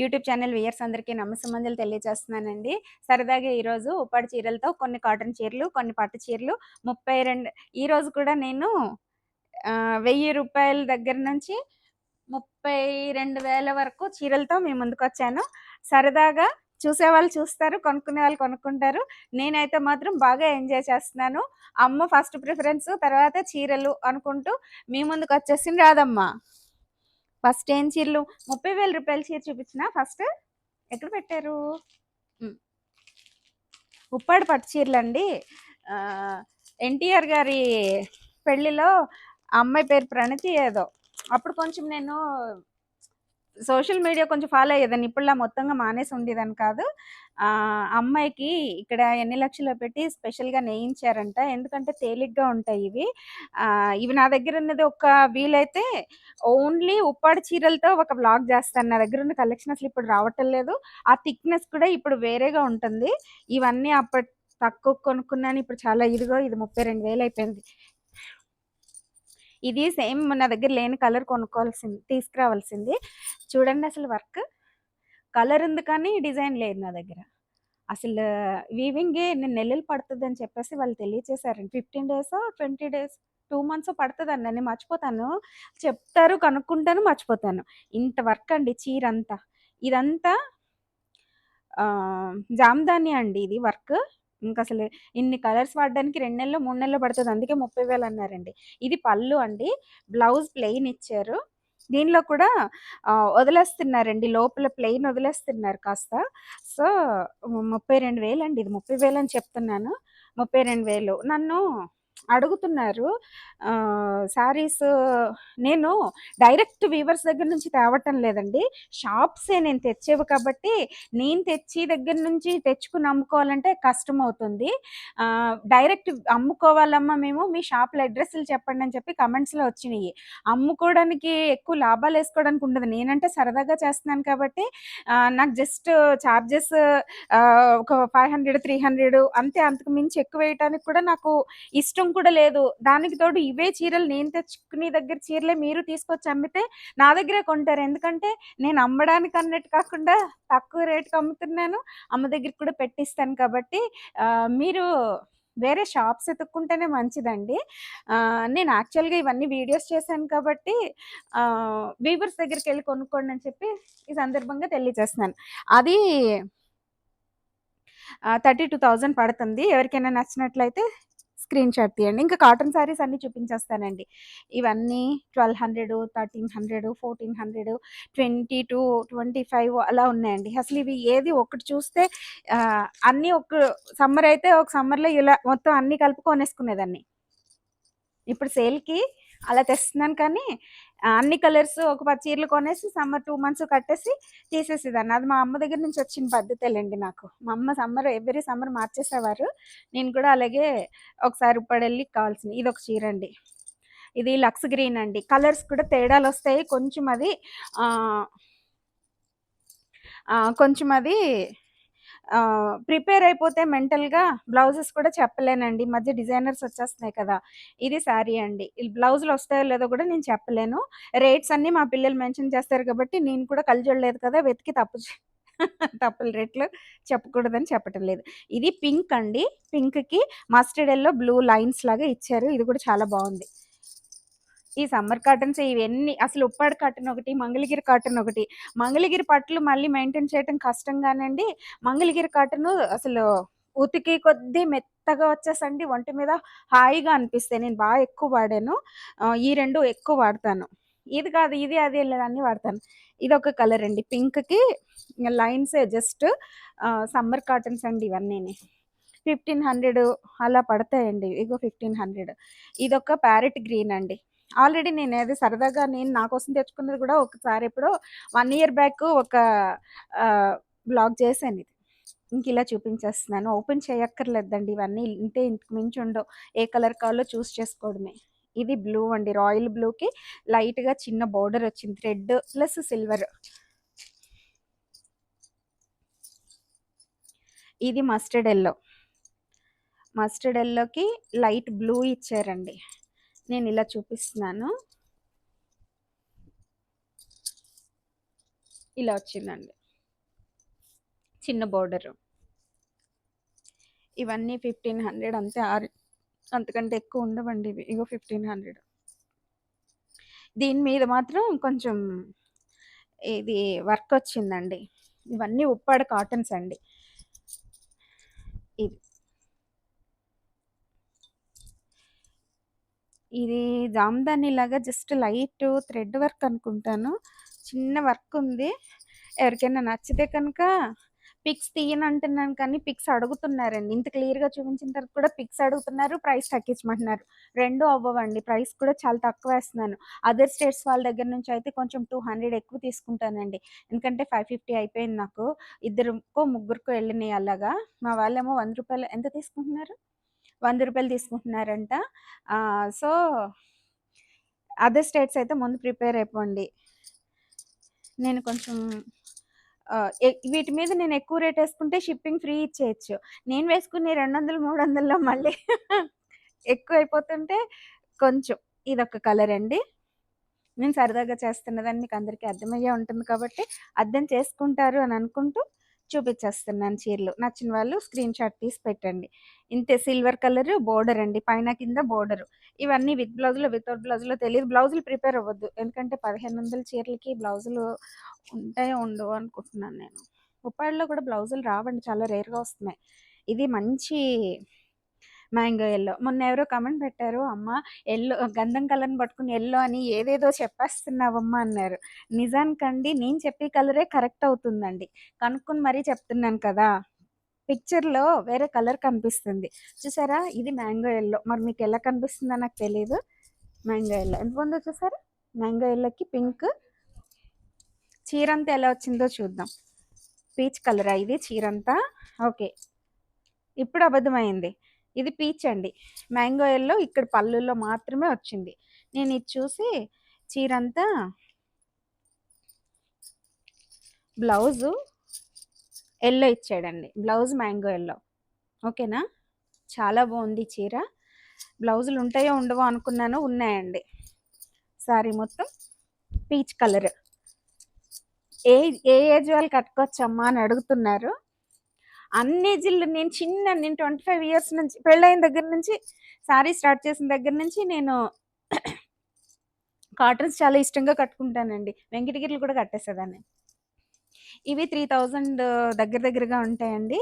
YouTube channel weirs అందరికీ నమ్మసంబంధాలు తెలియజేస్తున్నానండి. సరదాగా ఈరోజు ఉప్పాడు చీరలతో కొన్ని కాటన్ చీరలు కొన్ని పట్టు చీరలు ముప్పై రెండు ఈరోజు కూడా నేను వెయ్యి రూపాయల దగ్గర నుంచి ముప్పై రెండు వేల వరకు చీరలతో మీ ముందుకు వచ్చాను సరదాగా చూసే వాళ్ళు చూస్తారు కొనుక్కునే వాళ్ళు కొనుక్కుంటారు. నేనైతే మాత్రం బాగా ఎంజాయ్ చేస్తున్నాను. అమ్మ ఫస్ట్ ప్రిఫరెన్స్ తర్వాత చీరలు అనుకుంటూ మీ ముందుకు వచ్చేసింది రాదమ్మా. ఫస్ట్ ఏం చీరలు? ముప్పై వేల రూపాయల చీర చూపించిన ఫస్ట్ ఎక్కడ పెట్టారు? ఉప్పాడు పట్టు చీరలు అండి ఎన్టీఆర్ గారి పెళ్ళిలో అమ్మాయి పేరు ప్రణతి ఏదో. అప్పుడు కొంచెం నేను సోషల్ మీడియా కొంచెం ఫాలో అయ్యేదాన్ని. ఇప్పుడులా మొత్తంగా మానేసి ఉండేదాన్ని కాదు. అమ్మాయికి ఇక్కడ ఎన్ని లక్షలు పెట్టి స్పెషల్గా నేయించారంట. ఎందుకంటే తేలిగ్గా ఉంటాయి ఇవి. ఇవి నా దగ్గర ఉన్నది ఒక వీలైతే ఓన్లీ ఉప్పాడు చీరలతో ఒక బ్లాగ్ చేస్తాను. నా దగ్గర ఉన్న కలెక్షన్ అసలు ఇప్పుడు రావటం లేదు. ఆ థిక్నెస్ కూడా ఇప్పుడు వేరేగా ఉంటుంది. ఇవన్నీ అప్పటి తక్కువ కొనుక్కున్నాను. ఇప్పుడు చాలా ఇదిగో ఇది ముప్పై రెండు వేలు అయిపోయింది. ఇది సేమ్ నా దగ్గర లేని కలర్ కొనుక్కోవాల్సింది తీసుకురావాల్సింది. చూడండి అసలు వర్క్. కలర్ ఉంది కానీ డిజైన్ లేదు నా దగ్గర. అసలు వీవింగే నేను నెలలు పడుతుంది అని చెప్పేసి వాళ్ళు తెలియచేశారండి fifteen days twenty days two months పడుతుంది నేను మర్చిపోతాను. చెప్తారు కనుక్కుంటాను మర్చిపోతాను. ఇంత వర్క్ అండి చీర అంతా ఇదంతా జామదాని అండి ఇది వర్క్. ఇంకా అసలు ఇన్ని కలర్స్ వాడడానికి రెండు నెలలు మూడు నెలలు పడుతుంది. అందుకే ముప్పై వేలు అన్నారండి. ఇది పళ్ళు అండి. బ్లౌజ్ ప్లెయిన్ ఇచ్చారు. దీనిలో కూడా వదిలేస్తున్నారండి. లోపల ప్లెయిన్ వదిలేస్తున్నారు కాస్త. సో ముప్పై రెండు వేలు అండి ఇది ముప్పై వేలు అని చెప్తున్నాను. ముప్పై రెండు వేలు. నన్ను అడుగుతున్నారు. శారీస్ నేను డైరెక్ట్ వీవర్స్ దగ్గర నుంచి తేవటం లేదండి. షాప్సే నేను తెచ్చేవి కాబట్టి నేను తెచ్చి దగ్గర నుంచి తెచ్చుకుని అమ్ముకోవాలంటే కష్టం అవుతుంది. డైరెక్ట్ అమ్ముకోవాలమ్మా మేము మీ షాప్లో అడ్రస్లు చెప్పండి అని చెప్పి కమెంట్స్లో వచ్చినాయి. అమ్ముకోవడానికి ఎక్కువ లాభాలు వేసుకోవడానికి ఉండదు. నేనంటే సరదాగా చేస్తున్నాను కాబట్టి నాకు జస్ట్ ఛార్జెస్ ఒక ఫైవ్ హండ్రెడ్ త్రీ హండ్రెడ్ అంతే. అంతకు మించి ఎక్కువ వేయటానికి కూడా నాకు ఇష్టం కూడా కూడా లేదు. దానికి తోడు ఇవే చీరలు నేను తెచ్చుకునే దగ్గర చీరలే మీరు తీసుకొచ్చి అమ్మితే నా దగ్గరే కొంటారు. ఎందుకంటే నేను అమ్మడానికి అన్నట్టు కాకుండా తక్కువ రేటుకి అమ్ముతున్నాను. అమ్మ దగ్గర కూడా పెట్టిస్తాను కాబట్టి మీరు వేరే షాప్స్ ఎత్తుక్కుంటేనే మంచిదండి. నేను యాక్చువల్గా ఇవన్నీ వీడియోస్ చేశాను కాబట్టి వీవర్స్ దగ్గరికి వెళ్ళి కొనుక్కోండి అని చెప్పి ఈ సందర్భంగా తెలియజేస్తున్నాను. అది థర్టీ టూ థౌజండ్ పడుతుంది. ఎవరికైనా నచ్చినట్లయితే స్క్రీన్ షాట్ తీయండి. ఇంకా కాటన్ శారీస్ అన్నీ చూపించేస్తానండి. ఇవన్నీ twelve hundred thirteen hundred fourteen hundred twenty two twenty five అలా ఉన్నాయండి. అసలు ఇవి ఏది ఒకటి చూస్తే అన్నీ ఒక సమ్మర్ అయితే ఒక సమ్మర్లో ఇలా మొత్తం అన్నీ కలిపి కొనేసుకునేదాన్ని ఇప్పుడు సేల్కి అలా తెస్తున్నాను కానీ అన్ని కలర్స్ ఒక పది చీరలు కొనేసి సమ్మర్ టూ మంత్స్ కట్టేసి తీసేసేదాన్ని. అది మా అమ్మ దగ్గర నుంచి వచ్చిన పద్ధతేలేండి నాకు. మా అమ్మ సమ్మర్ ఎవ్రీ సమ్మర్ మార్చేసేవారు. నేను కూడా అలాగే ఒకసారి ఉప్పడెళ్ళి కావాల్సింది ఇది ఒక చీర అండి. ఇది లక్స్ గ్రీన్ అండి. కలర్స్ కూడా తేడాలు వస్తాయి. కొంచెం అది కొంచెం అది ప్రిపేర్ అయిపోతే మెంటల్‌గా బ్లౌజెస్ కూడా చెప్పలేనండి. మధ్య డిజైనర్స్ వచ్చేస్తున్నాయి కదా! ఇది శారీ అండి. బ్లౌజులు వస్తాయో లేదో కూడా నేను చెప్పలేను. రేట్స్ అన్నీ మా పిల్లలు మెన్షన్ చేస్తారు కాబట్టి నేను కూడా కళ్ళజోడు కదా! వెతికి తప్పు తప్పుల రేట్లు చెప్పకూడదని చెప్పటం లేదు. ఇది పింక్ అండి. పింక్‌కి మస్టర్డ్ ఎల్లో బ్లూ లైన్స్ లాగా ఇచ్చారు. ఇది కూడా చాలా బాగుంది ఈ సమ్మర్ కాటన్స్ ఇవన్నీ అసలు ఉప్పాడు కాటన్ ఒకటి మంగళగిరి కాటన్ ఒకటి. మంగళగిరి పట్లు మళ్ళీ మెయింటైన్ చేయడం కష్టంగానండి. మంగళగిరి కాటన్ అసలు ఉతికి కొద్దీ మెత్తగా వచ్చేసండి. ఒంటి మీద హాయిగా అనిపిస్తాయి. నేను బాగా ఎక్కువ వాడాను. ఈ రెండు ఎక్కువ వాడతాను. ఇది కాదు ఇది అది వెళ్ళేదాన్ని వాడతాను. ఇది ఒక కలర్ అండి. పింక్కి లైన్స్ జస్ట్ సమ్మర్ కాటన్స్ అండి ఇవన్నీ ఫిఫ్టీన్ హండ్రెడ్ అలా పడతాయండి. ఇగో ఫిఫ్టీన్ హండ్రెడ్. ఇదొక ప్యారెట్ గ్రీన్ అండి. ఆల్రెడీ నేను అది సరదాగా నేను నా కోసం తెచ్చుకున్నది కూడా ఒకసారి ఎప్పుడో వన్ ఇయర్ బ్యాక్ ఒక బ్లాగ్ చేశాను ఇది. ఇంక ఇలా చూపించేస్తున్నాను. ఓపెన్ చేయక్కర్లేదండి ఇవన్నీ ఇంతే ఇంతకు మించి ఉండవు. ఏ కలర్ కావాలో చూస్ చేసుకోవడమే. ఇది బ్లూ అండి. రాయల్ బ్లూకి లైట్గా చిన్న బోర్డర్ వచ్చింది. Red plus silver. ఇది మస్టర్డ్ ఎల్లో. మస్టర్డ్ ఎల్లోకి లైట్ బ్లూ ఇచ్చారండి. నేను ఇలా చూపిస్తున్నాను. ఇలా వచ్చిందండి. చిన్న బోర్డరు ఇవన్నీ ఫిఫ్టీన్ హండ్రెడ్ అంతే ఆరు అంతకంటే ఎక్కువ ఉండవండి ఇవి. ఇగో ఫిఫ్టీన్ హండ్రెడ్ దీని మీద మాత్రం కొంచెం ఇది వర్క్ వచ్చిందండి. ఇవన్నీ ఉప్పాడ కాటన్స్ అండి. ఇది. ఇది జామ్దాని లాగా జస్ట్ లైట్ థ్రెడ్ వర్క్ అనుకుంటాను. చిన్న వర్క్ ఉంది. ఎవరికైనా నచ్చితే కనుక పిక్స్ తీయను అంటున్నాను కానీ పిక్స్ అడుగుతున్నారండి. ఇంత క్లియర్గా చూపించిన తర్వాత కూడా పిక్స్ అడుగుతున్నారు ప్రైస్ తగ్గించమంటున్నారు. రెండు అవ్వవండి. ప్రైస్ కూడా చాలా తక్కువ వేస్తున్నాను. అదర్ స్టేట్స్ వాళ్ళ దగ్గర నుంచి అయితే కొంచెం టూ హండ్రెడ్ ఎక్కువ తీసుకుంటానండి. ఎందుకంటే ఫైవ్ ఫిఫ్టీ అయిపోయింది నాకు. ఇద్దరుకో ముగ్గురుకో వెళ్ళినాయి అలాగా. మా వాళ్ళేమో వంద రూపాయలు. ఎంత తీసుకుంటున్నారు? వంద రూపాయలు తీసుకుంటున్నారంట. సో అదర్ స్టేట్స్ అయితే ముందు ప్రిపేర్ అయిపోండి. నేను కొంచెం వీటి మీద నేను ఎక్కువ రేట్ వేసుకుంటే షిప్పింగ్ ఫ్రీ ఇచ్చేయచ్చు. నేను వేసుకునే రెండు వందలు మూడు వందల్లో మళ్ళీ ఎక్కువ అయిపోతుంటే కొంచెం ఇదొక కలర్ అండి. నేను సరదాగా చేస్తున్నదని మీకు అందరికీ అర్థమయ్యే ఉంటుంది కాబట్టి అర్థం చేసుకుంటారు అని అనుకుంటూ చూపించేస్తున్నాను చీరలు. నచ్చిన వాళ్ళు స్క్రీన్ షాట్ తీసి పెట్టండి. ఇంతే సిల్వర్ కలర్ బోర్డర్ అండి. పైన కింద బోర్డర్. ఇవన్నీ విత్ బ్లౌజులు వితౌట్ బ్లౌజులో తెలియదు. బ్లౌజులు ప్రిపేర్ అవ్వద్దు. ఎందుకంటే పదిహేను వందల చీరలకి బ్లౌజులు ఉంటాయో ఉండవు అనుకుంటున్నాను నేను. ఉప్పాడలో కూడా బ్లౌజులు రావండి. చాలా రేర్గా వస్తున్నాయి. ఇది మంచి మ్యాంగో ఎల్లో. మొన్న ఎవరో కమెంట్ పెట్టారు అమ్మ ఎల్లో గంధం కలర్ని పట్టుకుని ఎల్లో అని ఏదేదో చెప్పేస్తున్నావమ్మా అన్నారు. నిజానికండి నేను చెప్పే కలరే కరెక్ట్ అవుతుందండి. కనుక్కొని మరీ చెప్తున్నాను కదా. పిక్చర్లో వేరే కలర్ కనిపిస్తుంది. చూసారా? ఇది మ్యాంగో ఎల్లో. మరి మీకు ఎలా కనిపిస్తుందో నాకు తెలియదు మ్యాంగో ఎల్లో. ఎంత ఉందో చూసారా? మ్యాంగో ఎల్లోకి పింక్. చీరంతా ఎలా వచ్చిందో చూద్దాం. పీచ్ కలరా ఇది చీరంతా? ఓకే. ఇప్పుడు అబద్ధమైంది. ఇది పీచ్ అండి. మ్యాంగో ఎల్లో ఇక్కడ పళ్ళుల్లో మాత్రమే వచ్చింది. నేను ఇది చూసి చీరంతా బ్లౌజు ఎల్లో ఇచ్చాడండి. Blouse mango yellow. ఓకేనా? చాలా బాగుంది చీర. బ్లౌజులు ఉంటాయో ఉండవో అనుకున్నాను ఉన్నాయండి. సారీ మొత్తం పీచ్ కలర్. ఏ ఏ ఏజ్ వాళ్ళు కట్టుకోవచ్చమ్మా అని అడుగుతున్నారు. అన్ని జిల్లు నేను చిన్న నేను ట్వంటీ ఫైవ్ ఇయర్స్ నుంచి పెళ్ళైన దగ్గర నుంచి శారీ స్టార్ట్ చేసిన దగ్గర నుంచి నేను కాటన్స్ చాలా ఇష్టంగా కట్టుకుంటానండి. వెంకటగిరిలు కూడా కట్టేసేదాన్ని. ఇవి త్రీ థౌజండ్ దగ్గర దగ్గరగా ఉంటాయండి.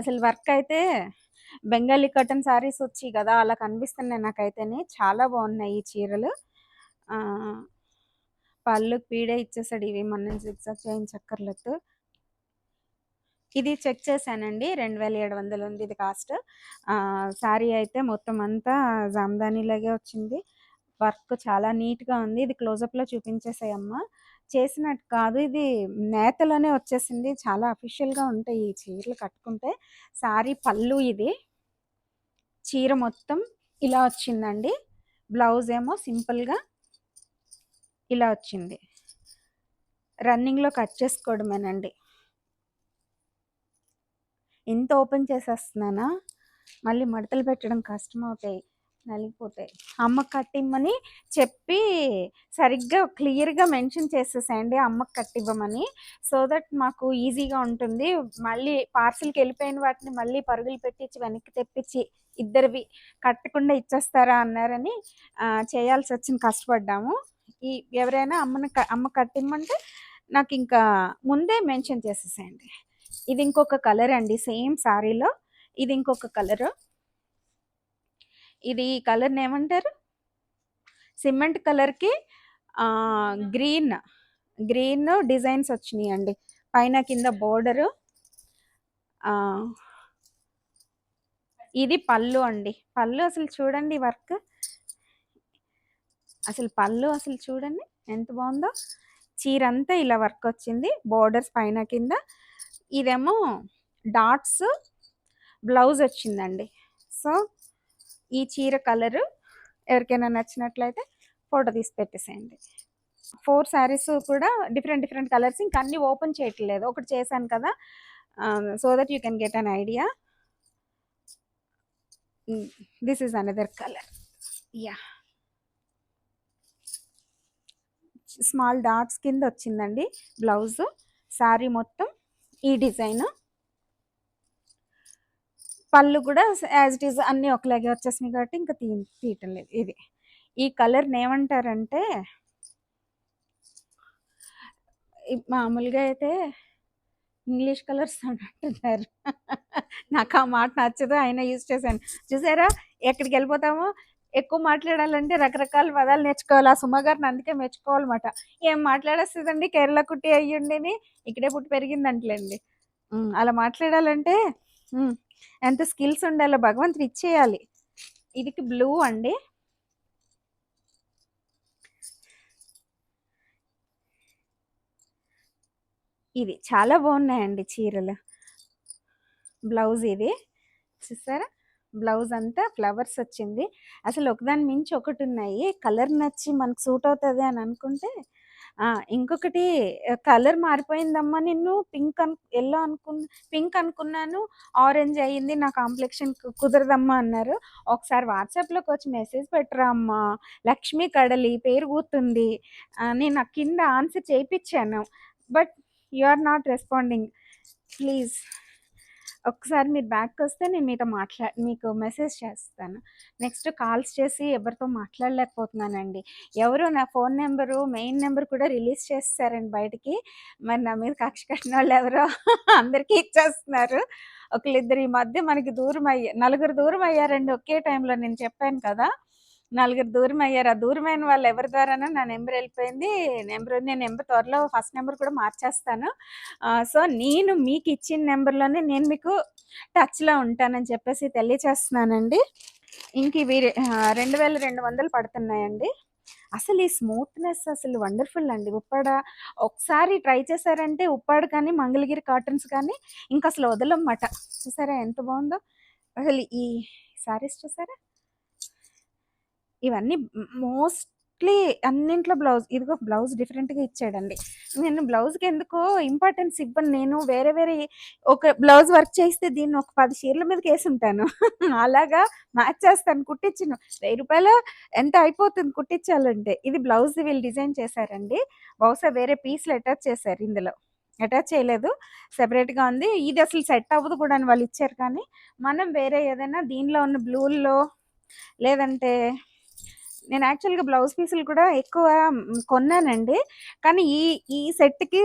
అసలు వర్క్ అయితే బెంగాలీ కాటన్ శారీస్ వచ్చి కదా అలా కనిపిస్తున్నాయి నాకైతేనే. చాలా బాగున్నాయి ఈ చీరలు. పళ్ళు పీడే ఇచ్చేసాడు ఇవి మన ఎగ్జాక్ట్ చేయించక్కర్లేదు ఇది చెక్ చేశానండి. రెండు వేల ఏడు వందలు ఉంది ఇది కాస్ట్. శారీ అయితే మొత్తం అంతా జామ్దానీలాగే వచ్చింది. వర్క్ చాలా నీట్గా ఉంది. ఇది క్లోజప్లో చూపించేసాయమ్మ. చేసినట్టు కాదు. ఇది నేతలోనే వచ్చేసింది. చాలా అఫీషియల్గా ఉంటాయి ఈ చీరలు కట్టుకుంటే. శారీ పళ్ళు ఇది. చీర మొత్తం ఇలా వచ్చిందండి. బ్లౌజ్ ఏమో సింపుల్గా ఇలా వచ్చింది. రన్నింగ్లో కట్ చేసుకోవడమేనండి. ఎంత ఓపెన్ చేసేస్తున్నానా? మళ్ళీ మడతలు పెట్టడం కష్టం అవుతాయి నలిగిపోతాయి. అమ్మకు కట్టిమ్మని చెప్పి సరిగ్గా క్లియర్గా మెన్షన్ చేసేసేయండి అమ్మకు కట్టివ్వమని సో దట్ మాకు ఈజీగా ఉంటుంది. మళ్ళీ పార్సిల్కి వెళ్ళిపోయిన వాటిని మళ్ళీ పరుగులు పెట్టించి వెనక్కి తెప్పించి ఇద్దరివి కట్టకుండా ఇచ్చేస్తారా అన్నారని చేయాల్సి వచ్చింది. కష్టపడ్డాము. ఈ ఎవరైనా అమ్మని అమ్మ కట్టిమ్మంటే నాకు ఇంకా ముందే మెన్షన్ చేసేసేయండి. ఇది ఇంకొక కలర్ అండి సేమ్ శారీలో ఇది ఇంకొక కలర్. ఇది కలర్ని ఏమంటారు? సిమెంట్ కలర్కి గ్రీన్. గ్రీన్ డిజైన్స్ వచ్చినాయి అండి పైన కింద బోర్డరు. ఇది పళ్ళు అండి. పళ్ళు అసలు చూడండి వర్క్. అసలు పళ్ళు అసలు చూడండి ఎంత బాగుందో. చీర అంతా ఇలా వర్క్ వచ్చింది. బోర్డర్స్ పైన కింద. ఇదేమో డాట్స్ బ్లౌజ్ వచ్చిందండి. సో ఈ చీర కలరు ఎవరికైనా నచ్చినట్లయితే ఫోటో తీసి పెట్టేసేయండి. ఫోర్ శారీస్ కూడా డిఫరెంట్ డిఫరెంట్ కలర్స్ ఇంకా అన్నీ ఓపెన్ చేయట్లేదు. ఒకటి చేశాను కదా so that you can get an idea this is another colour yeah small dots కింద వచ్చిందండి బ్లౌజ్. శారీ మొత్తం ఈ డిజైన్. పళ్ళు కూడా యాజ్ ఇట్ ఈస్ అన్నీ ఒకలాగే వచ్చేసినాయి కాబట్టి ఇంకా తీ తీయటం లేదు. ఇది. ఈ కలర్ని ఏమంటారంటే మామూలుగా అయితే ఇంగ్లీష్ కలర్స్ అంటున్నారు. నాకు ఆ మాట నచ్చదు ఆయన యూజ్ చేశాను. చూసారా? ఎక్కడికి వెళ్ళిపోతామో? ఎక్కువ మాట్లాడాలంటే రకరకాల పదాలు నేర్చుకోవాలి. ఆ సుమగారిని అందుకే మెచ్చుకోవాలన్నమాట. ఏం మాట్లాడేస్తుందండి? కేరళ కుట్టి అయ్యుండిని. ఇక్కడే పుట్టి పెరిగిందంటలేండి. అలా మాట్లాడాలంటే ఎంత స్కిల్స్ ఉండాలో భగవంతుడు ఇచ్చేయాలి. ఇది బ్లూ అండి. ఇది చాలా బాగున్నాయండి చీరలు. బ్లౌజ్ ఇది. చూసారా? బ్లౌజ్ అంతా ఫ్లవర్స్ వచ్చింది. అసలు ఒకదాని మించి ఒకటి ఉన్నాయి కలర్ నచ్చి మనకు సూట్ అవుతుంది అని అనుకుంటే ఇంకొకటి కలర్ మారిపోయిందమ్మా నిన్ను. పింక్ అను ఎల్లో అనుకున్న పింక్ అనుకున్నాను. ఆరెంజ్ అయ్యింది. నా కాంప్లెక్షన్ కుదరదమ్మా అన్నారు. ఒకసారి వాట్సాప్లోకి వచ్చి మెసేజ్ పెట్టరా అమ్మా. లక్ష్మీ కడలి పేరు గుర్తుంది. నేను నా కింద ఆన్సర్ చేయించాను but you are not responding. Please. ఒకసారి మీరు బ్యాక్ వస్తే నేను మీతో మాట్లా మీకు మెసేజ్ చేస్తాను. నెక్స్ట్ కాల్స్ చేసి ఎవరితో మాట్లాడలేకపోతున్నానండి. ఎవరు నా ఫోన్ నెంబరు మెయిన్ నెంబర్ కూడా రిలీజ్ చేస్తారండి బయటికి. మరి నా మీద కక్ష కట్టిన వాళ్ళు ఎవరో అందరికీ ఇచ్చేస్తున్నారు. ఒకళ్ళిద్దరు ఈ మధ్య మనకి దూరం అయ్యా నలుగురు దూరం అయ్యారండి ఒకే టైంలో నేను చెప్పాను కదా. నలుగురు దూరం అయ్యారు. ఆ దూరమైన వాళ్ళు ఎవరి ద్వారానో నా నెంబర్ వెళ్ళిపోయింది. నెంబర్ నేను నెంబర్ త్వరలో ఫస్ట్ నెంబర్ కూడా మార్చేస్తాను. సో నేను మీకు ఇచ్చిన నెంబర్లోనే నేను మీకు టచ్లో ఉంటానని చెప్పేసి తెలియచేస్తున్నానండి. ఇంక ఇవి రెండు వేల రెండు వందలు పడుతున్నాయండి. అసలు ఈ స్మూత్నెస్ అసలు వండర్ఫుల్ అండి. ఉప్పాడ ఒకసారి ట్రై చేశారంటే ఉప్పాడ కానీ మంగళగిరి కాటన్స్ కానీ ఇంకా అసలు వదలమ్మట చూసారా ఎంత బాగుందో. అసలు ఈ సారీస్ చూసారా? ఇవన్నీ మోస్ట్లీ అన్నింట్లో బ్లౌజ్ ఇదిగో బ్లౌజ్ డిఫరెంట్గా ఇచ్చాడండి. నేను బ్లౌజ్కి ఎందుకో ఇంపార్టెన్స్ ఇవ్వను. నేను వేరే వేరే ఒక బ్లౌజ్ వర్క్ చేస్తే దీన్ని ఒక పది చీరల మీదకి వేసి ఉంటాను అలాగా మ్యాచ్ చేస్తాను. కుట్టించిన వెయ్యి రూపాయలు ఎంత అయిపోతుంది కుట్టించాలంటే ఇది బ్లౌజ్ వీళ్ళు డిజైన్ చేశారండి. బహుశా వేరే పీస్లు అటాచ్ చేశారు ఇందులో. అటాచ్ చేయలేదు. సెపరేట్గా ఉంది. ఇది అసలు సెట్ అవ్వదు కూడా అని వాళ్ళు ఇచ్చారు కానీ మనం వేరే ఏదైనా దీనిలో ఉన్న బ్లూల్లో లేదంటే నేను యాక్చువల్గా బ్లౌజ్ పీసులు కూడా ఎక్కువ కొన్నానండి. కానీ ఈ ఈ సెట్కి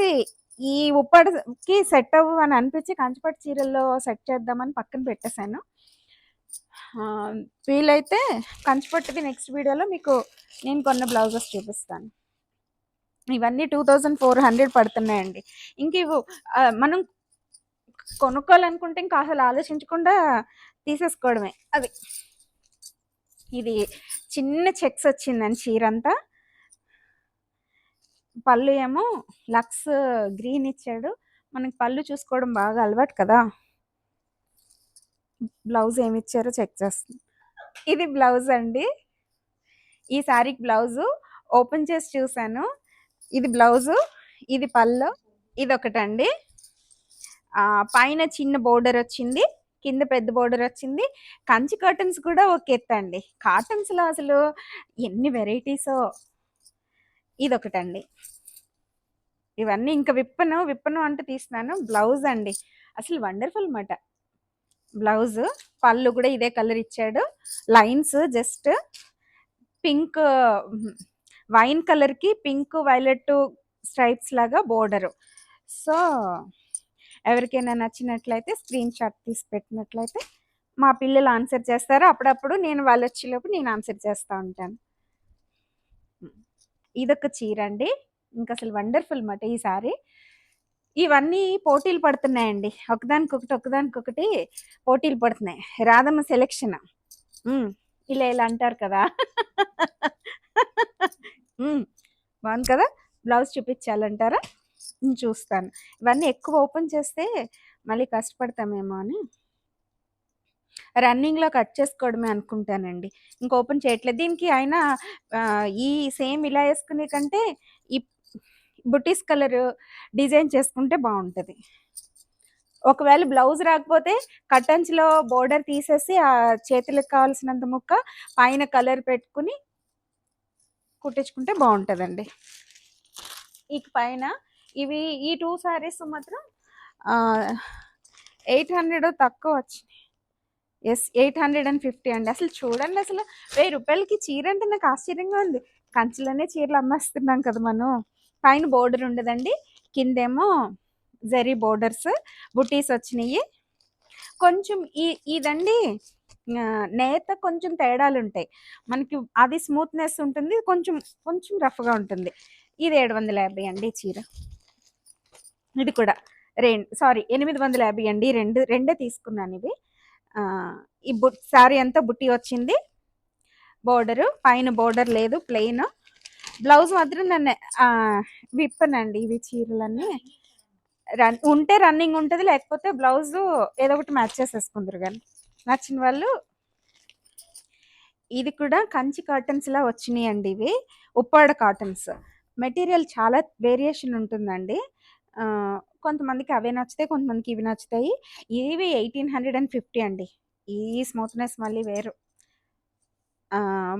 ఈ ఉప్పడికి సెట్ అవ్వు అని అనిపించి కంచిపట్టు చీరల్లో సెట్ చేద్దామని పక్కన పెట్టేశాను. వీలైతే కంచిపట్టుది నెక్స్ట్ వీడియోలో మీకు నేను కొన్న బ్లౌజెస్ చూపిస్తాను. ఇవన్నీ టూ థౌజండ్ ఫోర్ హండ్రెడ్ పడుతున్నాయండి. ఇంక ఇవి మనం కొనుక్కోవాలనుకుంటే ఇంకా అసలు ఆలోచించకుండా తీసేసుకోవడమే. అది. ఇది చిన్న చెక్స్ వచ్చిందండి చీర అంతా పళ్ళు ఏమో లక్స్ గ్రీన్ ఇచ్చాడు. మనకి పళ్ళు చూసుకోవడం బాగా అలవాటు కదా. బ్లౌజ్ ఏమి ఇచ్చారో చెక్ చేస్తుంది ఇది బ్లౌజ్ అండి. ఈ శారీకి బ్లౌజు ఓపెన్ చేసి చూసాను ఇది బ్లౌజు ఇది పళ్ళు ఇది ఒకటండి పైన చిన్న బోర్డర్ వచ్చింది. కింద పెద్ద బోర్డర్ వచ్చింది. కంచి కర్టన్స్ కూడా ఒక ఎత్తండి. అండి కాటన్స్లో అసలు ఎన్ని వెరైటీసో ఇదొకటండి. ఇవన్నీ ఇంకా విప్పను విప్పను అంటే తీస్తున్నాను. బ్లౌజ్ అండి. అసలు వండర్ఫుల్ మాట బ్లౌజ్ పళ్ళు కూడా ఇదే కలర్ ఇచ్చాడు. లైన్స్ జస్ట్ పింక్ వైన్ కలర్కి పింక్ వైలెట్ స్ట్రైప్స్ లాగా బోర్డరు సో ఎవరికైనా నచ్చినట్లయితే స్క్రీన్ షాట్ తీసి పెట్టినట్లయితే మా పిల్లలు ఆన్సర్ చేస్తారు. అప్పుడప్పుడు నేను వాళ్ళు వచ్చేలోపు నేను ఆన్సర్ చేస్తూ ఉంటాను. ఇదొక చీర అండి. ఇంకా అసలు వండర్ఫుల్ మాట ఈ సారీ. ఇవన్నీ పోటీలు పడుతున్నాయండి. ఒకదానికొకటి ఒకదానికొకటి పోటీలు పడుతున్నాయి. రాధమ్మ సెలెక్షన్. ఇలా ఇలా అంటారు కదా. బాగుంది కదా? బ్లౌజ్ చూపించాలంటారా? చూస్తాను. ఇవన్నీ ఎక్కువ ఓపెన్ చేస్తే మళ్ళీ కష్టపడతామేమో అని. రన్నింగ్లో కట్ చేసుకోవడమే అనుకుంటానండి. ఇంక ఓపెన్ చేయట్లేదు. దీనికి అయినా ఈ సేమ్ ఇలా వేసుకునే కంటే ఈ బుటీస్ కలర్ డిజైన్ చేసుకుంటే బాగుంటుంది. ఒకవేళ బ్లౌజ్ రాకపోతే కటన్స్లో బోర్డర్ తీసేసి ఆ చేతులకు కావాల్సినంత ముక్క పైన కలర్ పెట్టుకుని కుట్టించుకుంటే బాగుంటుందండి. ఇక పైన ఇవి ఈ టూ శారీస్ మాత్రం ఎయిట్ హండ్రెడ్ తక్కువ వచ్చినాయి. Yes eight hundred and fifty అండి. అసలు చూడండి అసలు వెయ్యి రూపాయలకి చీర అంటే నాకు ఆశ్చర్యంగా ఉంది. కంచెలోనే చీరలు అమ్మేస్తున్నాం కదా మనం. పైన బోర్డర్ ఉండదండి. కిందేమో జరీ బోర్డర్స్ బుటీస్ వచ్చినాయి. కొంచెం ఈ ఇదండి నేత కొంచెం తేడాలు ఉంటాయి. మనకి అది స్మూత్నెస్ ఉంటుంది కొంచెం కొంచెం రఫ్గా ఉంటుంది. ఇది ఏడు వందల యాభై అండి చీర. ఇది కూడా రెండు సారీ ఎనిమిది వందల యాభై అండి. రెండు రెండే తీసుకున్నాను ఇవి. ఈ బు శారీ అంతా బుట్టి వచ్చింది. బోర్డరు పైన బోర్డర్ లేదు ప్లెయిన్. బ్లౌజ్ మాత్రం నన్ను విప్పనండి ఇవి చీరలన్నీ. రన్ ఉంటే రన్నింగ్ ఉంటుంది లేకపోతే బ్లౌజ్ ఏదో ఒకటి మ్యాచ్ చేసేసుకుందరు కానీ. నచ్చిన వాళ్ళు ఇది కూడా కంచి కాటన్స్లా వచ్చినాయి అండి ఇవి. ఉప్పాడ కాటన్స్. మెటీరియల్ చాలా వేరియేషన్ ఉంటుందండి. కొంతమందికి అవే నచ్చుతాయి కొంతమందికి ఇవి నచ్చుతాయి. ఇవి ఎయిటీన్ హండ్రెడ్ అండ్ ఫిఫ్టీ అండి. ఈ స్మూత్నెస్ మళ్ళీ వేరు.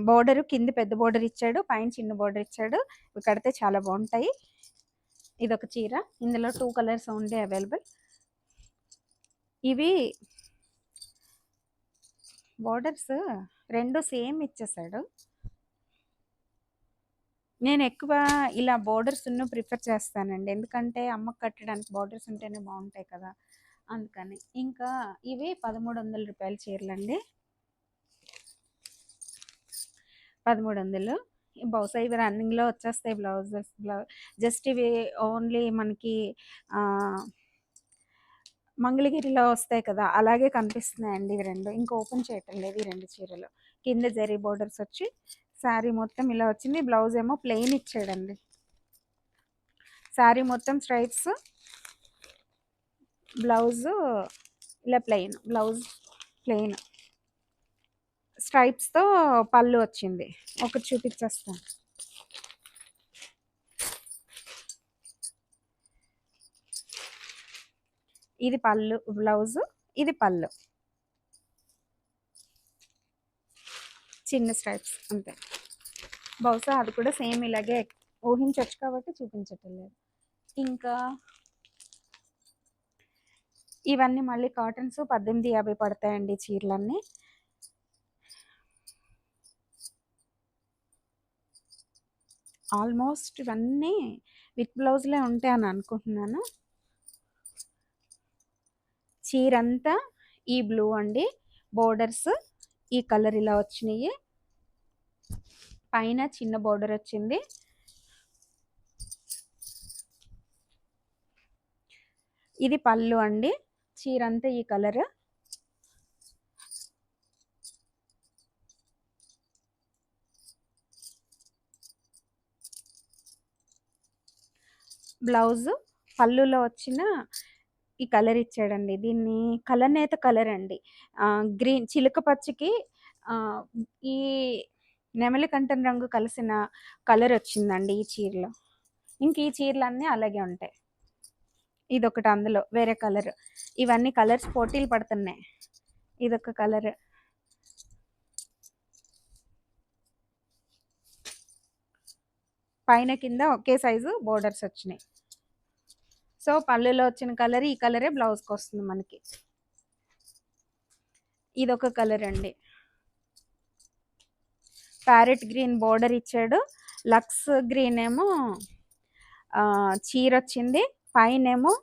బోర్డర్ కింద పెద్ద బోర్డర్ ఇచ్చాడు పైన చిన్న బోర్డర్ ఇచ్చాడు. ఇవి కడితే చాలా బాగుంటాయి. ఇది ఒక చీర. ఇందులో టూ కలర్స్ ఉండే అవైలబుల్ ఇవి బోర్డర్స్ రెండు సేమ్ ఇచ్చేసాడు. నేను ఎక్కువ ఇలా బోర్డర్స్ ప్రిఫర్ చేస్తానండి. ఎందుకంటే అమ్మకు కట్టడానికి బోర్డర్స్ ఉంటేనే బాగుంటాయి కదా! అందుకని. ఇంకా ఇవి పదమూడు వందల రూపాయల చీరలండి. పదమూడు వందలు బహుశా ఇవి రన్నింగ్లో వచ్చేస్తాయి బ్లౌజెస్. బ్లౌజ్ జస్ట్ ఇవి ఓన్లీ మనకి మంగళగిరిలో వస్తాయి కదా! అలాగే కనిపిస్తున్నాయండి ఇవి రెండు. ఇంకా ఓపెన్ చేయటం లేదు ఈ రెండు చీరలు. కింద జరీ బోర్డర్స్ వచ్చి శారీ మొత్తం ఇలా వచ్చింది. బ్లౌజ్ ఏమో ప్లెయిన్ ఇచ్చాడండి. శారీ మొత్తం స్ట్రైప్స్ బ్లౌజ్ ఇలా ప్లెయిన్ బ్లౌజ్ ప్లెయిన్. స్ట్రైప్స్తో పళ్ళు వచ్చింది. ఒకటి చూపించేస్తాను ఇది పళ్ళు బ్లౌజ్ ఇది పళ్ళు. చిన్న స్ట్రైప్స్ అంతే. బహుశా అది కూడా సేమ్ ఇలాగే ఊహించవచ్చు కాబట్టి చూపించటం లేదు. ఇంకా ఇవన్నీ మళ్ళీ కాటన్స్ పద్దెనిమిది యాభై పడతాయండి చీరలన్నీ. ఆల్మోస్ట్ ఇవన్నీ విత్ బ్లౌజ్లే ఉంటాయి అని అనుకుంటున్నాను. చీర అంతా ఈ బ్లూ అండి. బోర్డర్స్ ఈ కలర్ ఇలా వచ్చినాయి. పైన చిన్న బోర్డర్ వచ్చింది. ఇది పళ్ళు అండి. చీర అంతా ఈ కలర్. బ్లౌజ్ పళ్ళులో వచ్చిన ఈ కలర్ ఇచ్చాడండి. దీన్ని కలనేత కలర్ అండి. గ్రీన్ చిలుక పచ్చికి ఈ నెమలి కంటన్ రంగు కలిసిన కలర్ వచ్చిందండి ఈ చీరలో. ఇంక ఈ చీరలన్నీ అలాగే ఉంటాయి. ఇదొకటి అందులో వేరే కలర్. ఇవన్నీ కలర్స్ పోటీలు పడుతున్నాయి. ఇదొక కలర్. పైన కింద ఒకే సైజు బోర్డర్స్ వచ్చినాయి. సో పళ్ళులో వచ్చిన కలర్ ఈ కలరే బ్లౌజ్కి వస్తుంది మనకి. ఇదొక కలర్ అండి. ప్యారెట్ గ్రీన్ బోర్డర్ ఇచ్చాడు. లక్స్ గ్రీన్ ఏమో చీర వచ్చింది. పైన ఏమో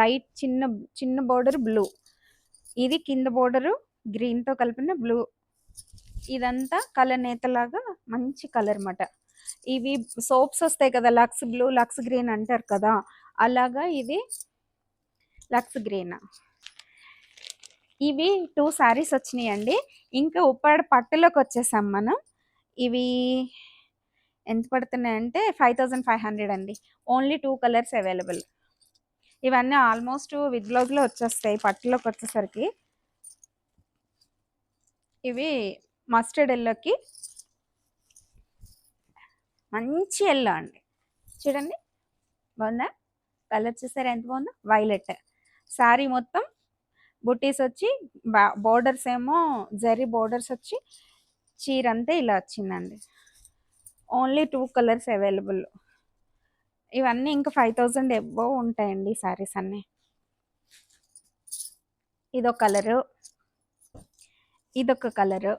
లైట్ చిన్న చిన్న బోర్డర్ బ్లూ. ఇది కింద బోర్డరు గ్రీన్తో కలిపిన బ్లూ. ఇదంతా కలర్ నేతలాగా మంచి కలర్ అన్నమాట. ఇవి సోప్స్ వస్తాయి కదా లక్స్ బ్లూ లక్స్ గ్రీన్ అంటారు కదా. అలాగా ఇది లక్స్ గ్రీన్. ఇవి టూ శారీస్ వచ్చినాయండి. ఇంకా ఉప్పాడ పట్టులోకి వచ్చేసాం మనం. ఇవి ఎంత పడుతున్నాయంటే ఫైవ్ థౌజండ్ ఫైవ్ హండ్రెడ్ అండి. Only two colours available. ఇవన్నీ ఆల్మోస్ట్ విత్ బ్లౌజ్లో వచ్చేస్తాయి పట్టులోకి వచ్చేసరికి. ఇవి మస్టర్డ్ ఎల్లోకి. మంచి ఎల్లో అండి. చూడండి. బాగుందా? కలర్ చూసారా ఎంత బాగుందో? వైలెట్ శారీ మొత్తం బుటీస్ వచ్చి బోర్డర్స్ ఏమో జరీ బోర్డర్స్ వచ్చి చీర అంతా ఇలా వచ్చిందండి. ఓన్లీ టూ కలర్స్ అవైలబుల్ ఇవన్నీ ఇంకా ఫైవ్ థౌజండ్ ఎవో ఉంటాయండి సారీస్ అన్నీ. ఇదొక కలరు ఇదొక కలరు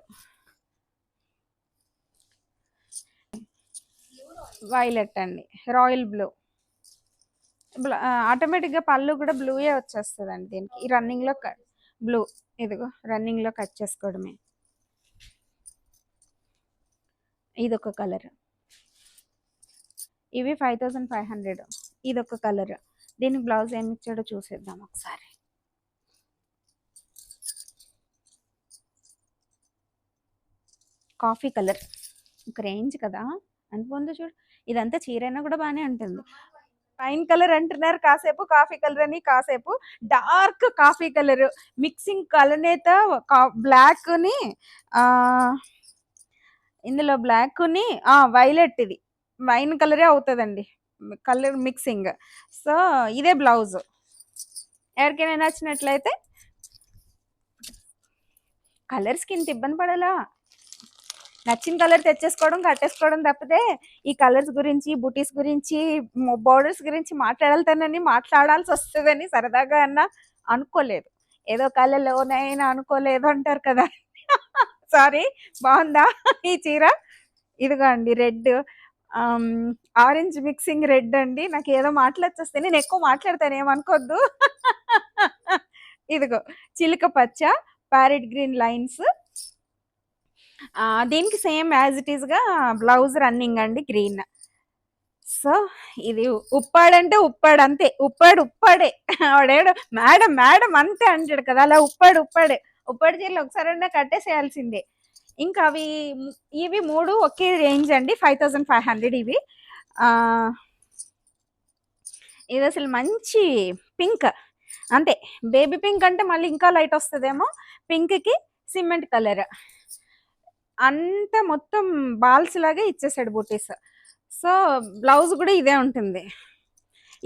వైలెట్ అండి. రాయల్ బ్లూ ఆటోమేటిక్గా పళ్ళు కూడా బ్లూయే వచ్చేస్తుందండి దీనికి. ఈ రన్నింగ్లో బ్లూ ఇదిగో రన్నింగ్లో కట్ చేసుకోవడమే. ఇదొక కలర్. ఇవి ఫైవ్ థౌజండ్ ఫైవ్ హండ్రెడ్. ఇదొక కలర్. దీనికి బ్లౌజ్ ఏమి ఇచ్చాడో చూసేద్దాం ఒకసారి. Coffee colour. ఒక రేంజ్ కదా? అనిపోందో చూడు. ఇదంతా చీరైనా కూడా బాగానే ఉంటుంది. పైన్ కలర్ అంటున్నారు. కాసేపు కాఫీ కలర్ అని కాసేపు డార్క్ కాఫీ కలర్ మిక్సింగ్ కలనేత బ్లాక్ని ఇందులో బ్లాక్ని వైలెట్ ఇది. వైన్ కలరే అవుతుందండి. కలర్ మిక్సింగ్ సో ఇదే బ్లౌజ్ ఎవరికైనా నచ్చినట్లయితే కలర్స్కి ఇంత ఇబ్బంది పడాలా? నచ్చిన కలర్ తెచ్చేసుకోవడం కట్టేసుకోవడం తప్పితే ఈ కలర్స్ గురించి బుటీస్ గురించి బోర్డర్స్ గురించి మాట్లాడాలని మాట్లాడాల్సి వస్తుందని సరదాగా అన్న అనుకోలేదు. ఏదో కళ్ళలోనైనా అనుకోలేదు అంటారు కదా. సారీ బాగుందా ఈ చీర? ఇదిగో అండి రెడ్ ఆరెంజ్ మిక్సింగ్ రెడ్ అండి. నాకు ఏదో మాట్లాడొస్తే నేను ఎక్కువ మాట్లాడతాను ఏమనుకోద్దు. ఇదిగో చిలుక పచ్చ ప్యారెట్ గ్రీన్ లైన్స్ దీనికి సేమ్ యాజ్ ఇట్ ఈస్గా బ్లౌజ్ రన్నింగ్ అండి గ్రీన్. సో ఇది ఉప్పాడంటే ఉప్పాడు అంతే. ఉప్పాడు ఉప్పాడే. వాడేడు మేడం మేడం అంతే అంటాడు కదా. అలా ఉప్పాడు ఉప్పాడే. ఉప్పాడు చీరలు ఒకసారి కట్టేసేయాల్సిందే. ఇంకా అవి ఇవి మూడు ఒకే రేంజ్ అండి ఫైవ్ థౌజండ్ ఫైవ్ హండ్రెడ్ ఇవి. ఇది అసలు మంచి పింక్. అంతే. బేబీ పింక్ అంటే మళ్ళీ ఇంకా లైట్ వస్తుందేమో. పింక్కి సిమెంట్ కలర్. అంతా మొత్తం బాల్స్ లాగా ఇచ్చేసాడు బుటీస్. సో బ్లౌజ్ కూడా ఇదే ఉంటుంది.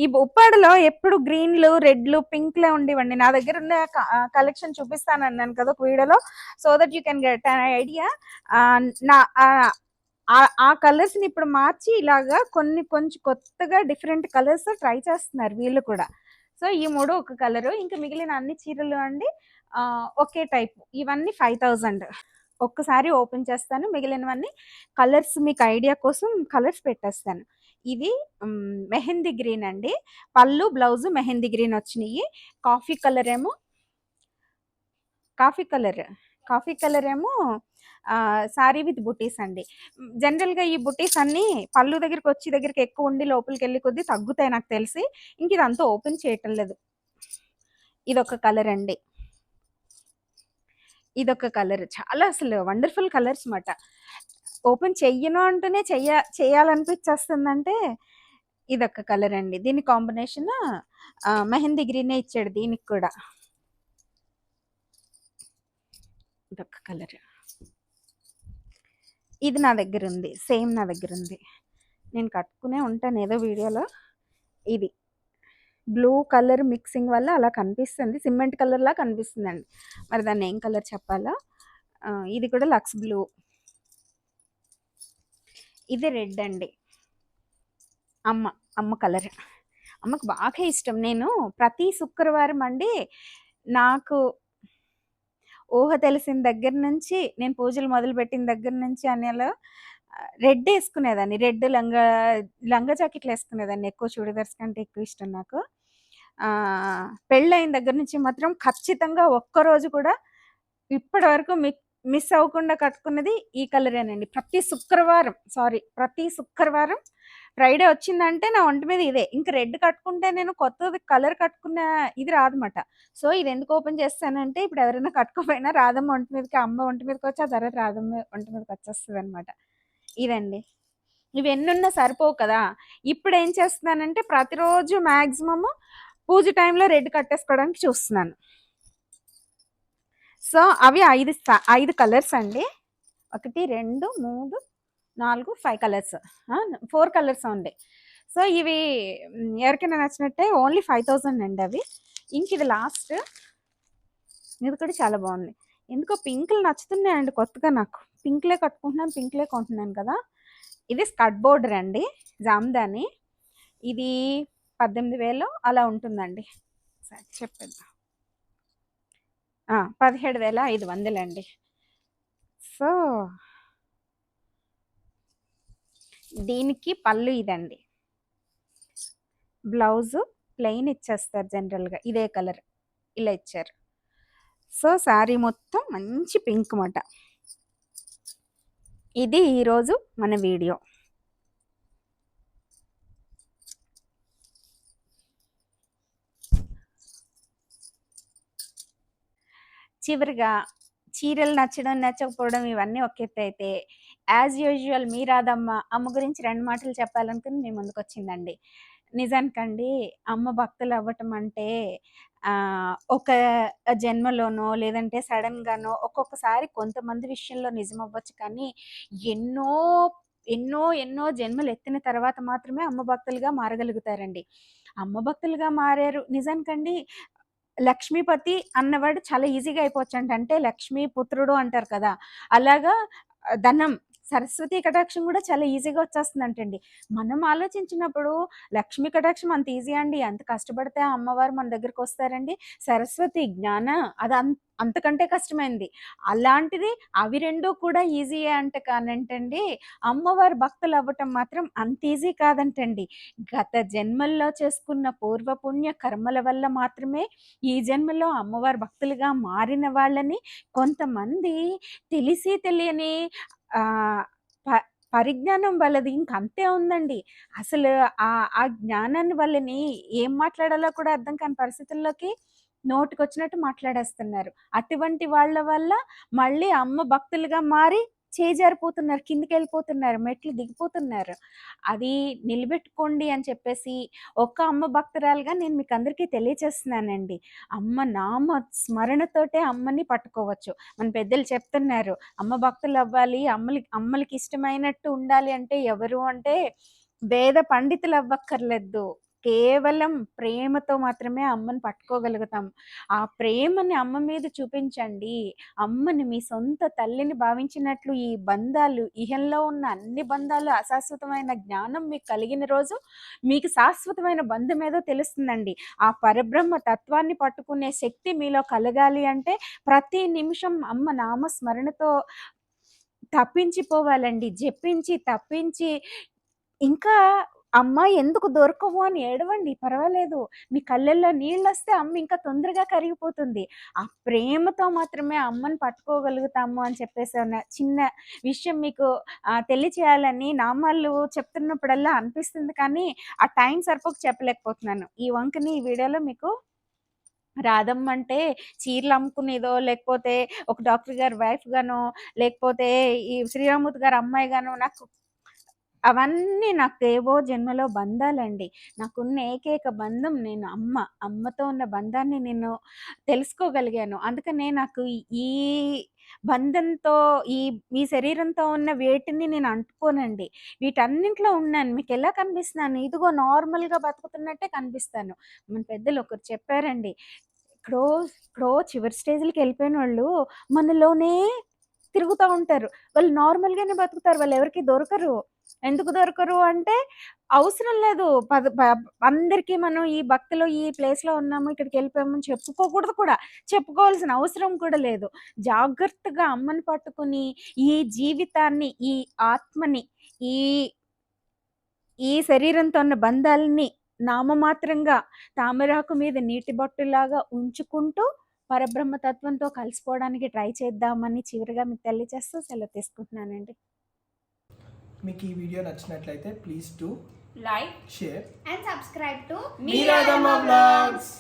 ఈ ఉప్పాడులో ఎప్పుడు గ్రీన్లు రెడ్లు పింక్లే ఉండేవండి. నా దగ్గర ఉన్న కలెక్షన్ చూపిస్తాను అన్నాను కదా ఒక వీడియోలో. So that you can get an idea. నా ఆ కలర్స్ని ఇప్పుడు మార్చి ఇలాగా కొన్ని కొంచెం కొత్తగా డిఫరెంట్ కలర్స్ ట్రై చేస్తున్నారు వీళ్ళు కూడా. సో ఈ మూడు ఒక కలరు. ఇంకా మిగిలిన అన్ని చీరలు అండి. ఒకే టైప్. ఇవన్నీ ఫైవ్ థౌజండ్. ఒక్కసారి ఓపెన్ చేస్తాను. మిగిలినవన్నీ కలర్స్ మీకు ఐడియా కోసం కలర్స్ పెట్టేస్తాను. ఇది మెహందీ గ్రీన్ అండి. పళ్ళు బ్లౌజ్ మెహందీ గ్రీన్ వచ్చినాయి. కాఫీ కలర్ ఏమో కాఫీ కలర్ కాఫీ కలర్ ఏమో సారీ విత్ బుటీస్ అండి. జనరల్గా ఈ బుటీస్ అన్నీ పళ్ళు దగ్గరికి వచ్చి దగ్గరికి ఎక్కువ ఉండి లోపలికి వెళ్ళి కొద్దీ తగ్గుతాయి నాకు తెలిసి. ఇంక ఇదంతా ఓపెన్ చేయటం లేదు. ఇదొక కలర్ అండి. ఇదొక కలర్. చాలా అసలు వండర్ఫుల్ కలర్స్ అన్నమాట. ఓపెన్ చెయ్యను అంటూనే చెయ్య చేయాలనిపించేస్తుందంటే ఇదొక కలర్ అండి. దీని కాంబినేషన్ మెహందీ గ్రీనే ఇచ్చాడు దీనికి కూడా. ఇదొక కలర్. ఇది నా దగ్గర ఉంది సేమ్ నా దగ్గర ఉంది నేను కట్టుకునే ఉంటాను ఏదో వీడియోలో. ఇది. బ్లూ కలర్ మిక్సింగ్ వల్ల అలా కనిపిస్తుంది. సిమెంట్ కలర్లా కనిపిస్తుందండి. మరి దాన్ని ఏం కలర్ చెప్పాలా? ఇది కూడా లక్స్ బ్లూ. ఇది రెడ్ అండి. అమ్మ అమ్మ కలర్. అమ్మకు బాగా ఇష్టం. నేను ప్రతి శుక్రవారం అండి నాకు ఊహ తెలిసిన దగ్గర నుంచి నేను పూజలు మొదలుపెట్టిన దగ్గర నుంచి అనేలా రెడ్ వేసుకునేదాన్ని. రెడ్ లంగా లంగా జాకెట్లు వేసుకునేదాన్ని. ఎక్కువ చూడదర్స్ కంటే ఎక్కువ ఇష్టం నాకు. పెళ్ళైన దగ్గర నుంచి మాత్రం ఖచ్చితంగా ఒక్కరోజు కూడా ఇప్పటి వరకు మిస్ అవ్వకుండా కట్టుకున్నది ఈ కలరేనండి. ప్రతి శుక్రవారం సారీ ప్రతి శుక్రవారం ఫ్రైడే వచ్చిందంటే నా ఒంటి మీద ఇదే. ఇంకా రెడ్ కట్టుకుంటే నేను కొత్తది కలర్ కట్టుకున్న ఇది రాదన్నమాట. సో ఇది ఎందుకు ఓపెన్ చేస్తానంటే ఇప్పుడు ఎవరైనా కట్టుకోపోయినా రాధమ్మ ఒంటి మీదకి అమ్మ ఒంటి మీదకి వచ్చి ఆ తర్వాత రాధమ్మ ఒంటి మీదకి వచ్చేస్తుంది అనమాట ఇదండి. ఇవి ఎన్నున్నా సరిపోవు కదా. ఇప్పుడు ఏం చేస్తున్నానంటే ప్రతిరోజు మ్యాక్సిమము పూజ టైంలో రెడ్ కట్టేసుకోవడానికి చూస్తున్నాను. సో అవి ఐదు ఐదు కలర్స్ అండి. ఒకటి రెండు మూడు నాలుగు ఫైవ్ కలర్స్ ఫోర్ కలర్స్ ఉంది సో ఇవి ఎవరికైనా నచ్చినట్టే ఓన్లీ ఫైవ్ థౌజండ్ అండి అవి. ఇంక ఇది లాస్ట్ ఇది కూడా చాలా బాగుంది. ఎందుకో పింక్లు నచ్చుతున్నాయండి కొత్తగా నాకు. పింక్లే కట్టుకుంటున్నాను పింక్లే కొంటున్నాను కదా. ఇది స్కట్ బోర్డర్ అండి జామ్దాని. ఇది పద్దెనిమిది వేలు అలా ఉంటుందండి. సరే చెప్పేద్దాం. పదిహేడు వేల ఐదు వందలండి. సో దీనికి పళ్ళు ఇదండి. బ్లౌజు ప్లెయిన్ ఇచ్చేస్తారు జనరల్గా ఇదే కలర్ ఇలా ఇచ్చారు. సో శారీ మొత్తం మంచి పింక్ మాట. ఇది ఈరోజు మన వీడియో. చివరిగా చీరలు నచ్చడం నచ్చకపోవడం ఇవన్నీ ఒక ఎత్తు అయితే. యాజ్ యూజువల్ మీ రాదమ్మ అమ్మ గురించి రెండు మాటలు చెప్పాలనుకుని మీ ముందుకు వచ్చిందండి. నిజానికండి అమ్మ భక్తులు అవ్వటం అంటే ఒక జన్మలోనో లేదంటే సడన్గానో ఒక్కొక్కసారి కొంతమంది విషయంలో నిజం అవ్వచ్చు కానీ ఎన్నో ఎన్నో ఎన్నో జన్మలు ఎత్తిన తర్వాత మాత్రమే అమ్మ భక్తులుగా మారగలుగుతారండి. అమ్మ భక్తులుగా మారారు. నిజానికండి లక్ష్మీపతి అన్నవాడు చాలా ఈజీగా అయిపోవచ్చు అంటే లక్ష్మీ పుత్రుడు అంటారు కదా అలాగా ధనం సరస్వతి కటాక్షం కూడా చాలా ఈజీగా వచ్చేస్తుందంటండి. మనం ఆలోచించినప్పుడు లక్ష్మీ కటాక్షం అంత ఈజీ అండి. అంత కష్టపడితే అమ్మవారు మన దగ్గరికి వస్తారండి. సరస్వతి జ్ఞాన అది అంత అంతకంటే కష్టమైంది. అలాంటిది అవి రెండు కూడా ఈజీయే అంట కానంటండి. అమ్మవారి భక్తులు అవ్వటం మాత్రం అంత ఈజీ కాదంటండి. గత జన్మల్లో చేసుకున్న పూర్వపుణ్య కర్మల వల్ల మాత్రమే ఈ జన్మలో అమ్మవారి భక్తులుగా మారిన వాళ్ళని కొంతమంది తెలిసి తెలియని పరిజ్ఞానం వాళ్ళది ఇంకంతే ఉందండి. అసలు ఆ ఆ జ్ఞానాన్ని వాళ్ళని ఏం మాట్లాడాలో కూడా అర్థం కాని పరిస్థితుల్లోకి నోటికొచ్చినట్టు మాట్లాడేస్తున్నారు. అటువంటి వాళ్ళ వల్ల మళ్ళీ అమ్మ భక్తులుగా మారి చేజారిపోతున్నారు కిందికి వెళ్ళిపోతున్నారు మెట్లు దిగిపోతున్నారు. అది నిలబెట్టుకోండి అని చెప్పేసి ఒక్క అమ్మ భక్తురాలుగా నేను మీకు అందరికీ తెలియచేస్తున్నానండి. అమ్మ నామ స్మరణతోటే అమ్మని పట్టుకోవచ్చు. మన పెద్దలు చెప్తున్నారు అమ్మ భక్తులు అవ్వాలి అమ్మలి అమ్మలకి ఇష్టమైనట్టు ఉండాలి అంటే ఎవరు అంటే వేద పండితులు అవ్వక్కర్లేదు. కేవలం ప్రేమతో మాత్రమే అమ్మని పట్టుకోగలుగుతాం. ఆ ప్రేమని అమ్మ మీద చూపించండి. అమ్మని మీ సొంత తల్లిని భావించినట్లు ఈ బంధాలు ఇహంలో ఉన్న అన్ని బంధాలు అశాశ్వతమైన జ్ఞానం మీకు కలిగిన రోజు మీకు శాశ్వతమైన బంధం ఏదో తెలుస్తుందండి. ఆ పరబ్రహ్మ తత్వాన్ని పట్టుకునే శక్తి మీలో కలగాలి అంటే ప్రతి నిమిషం అమ్మ నామస్మరణతో తప్పించిపోవాలండి. జపించి తప్పించి ఇంకా అమ్మ ఎందుకు దొరకవు అని ఏడవండి పర్వాలేదు. మీ కళ్ళల్లో నీళ్ళు వస్తే అమ్మ ఇంకా తొందరగా కరిగిపోతుంది. ఆ ప్రేమతో మాత్రమే అమ్మని పట్టుకోగలుగుతాము అని చెప్పేసి ఉన్న చిన్న విషయం మీకు తెలియచేయాలని నామాలు చెప్తున్నప్పుడల్లా అనిపిస్తుంది కానీ ఆ టైం సరిపోక చెప్పలేకపోతున్నాను. ఈ వంకని ఈ వీడియోలో మీకు రాధమ్మ అంటే చీరలు అమ్ముకునేదో లేకపోతే ఒక డాక్టర్ గారి వైఫ్ గానో లేకపోతే ఈ శ్రీరామూర్తి గారి అమ్మాయి గానో నాకు అవన్నీ నాకు ఏవో జన్మలో బంధాలండి. నాకున్న ఏకైక బంధం నేను అమ్మ. అమ్మతో ఉన్న బంధాన్ని నేను తెలుసుకోగలిగాను. అందుకనే నాకు ఈ- బంధంతో ఈ ఈ శరీరంతో ఉన్న వేటిని నేను అంటుకోనండి. వీటన్నింటిలో ఉన్నాను. మీకు ఎలా కనిపిస్తున్నాను? ఇదిగో నార్మల్గా బతుకుతున్నట్టే కనిపిస్తాను. మన పెద్దలు ఒకరు చెప్పారండి. ఎక్కడో ఎక్కడో చివరి స్టేజ్లకి వెళ్ళిపోయిన వాళ్ళు మనలోనే తిరుగుతూ ఉంటారు. వాళ్ళు నార్మల్గానే బతుకుతారు. వాళ్ళు ఎవరికి దొరకరు. ఎందుకు దొరకరు అంటే అవసరం లేదు. పద ప- అందరికీ మనం ఈ భక్తిలో ఈ ప్లేస్లో ఉన్నాము ఇక్కడికి వెళ్ళిపోయామని చెప్పుకోకూడదు కూడా. చెప్పుకోవాల్సిన అవసరం కూడా లేదు. జాగ్రత్తగా అమ్మని పట్టుకుని ఈ జీవితాన్ని ఈ ఆత్మని ఈ ఈ శరీరంతో ఉన్న బంధాలని నామమాత్రంగా తామరాకు మీద నీటి బొట్టులాగా ఉంచుకుంటూ పరబ్రహ్మ తత్వంతో కలిసిపోవడానికి ట్రై చేద్దామని చివరిగా మీకు తెలియజేస్తూ సెలవు తీసుకుంటున్నానండి. మీకు ఈ వీడియో నచ్చినట్లయితే please to like share subscribe to మీరాదమ్మ బ్లాగ్స్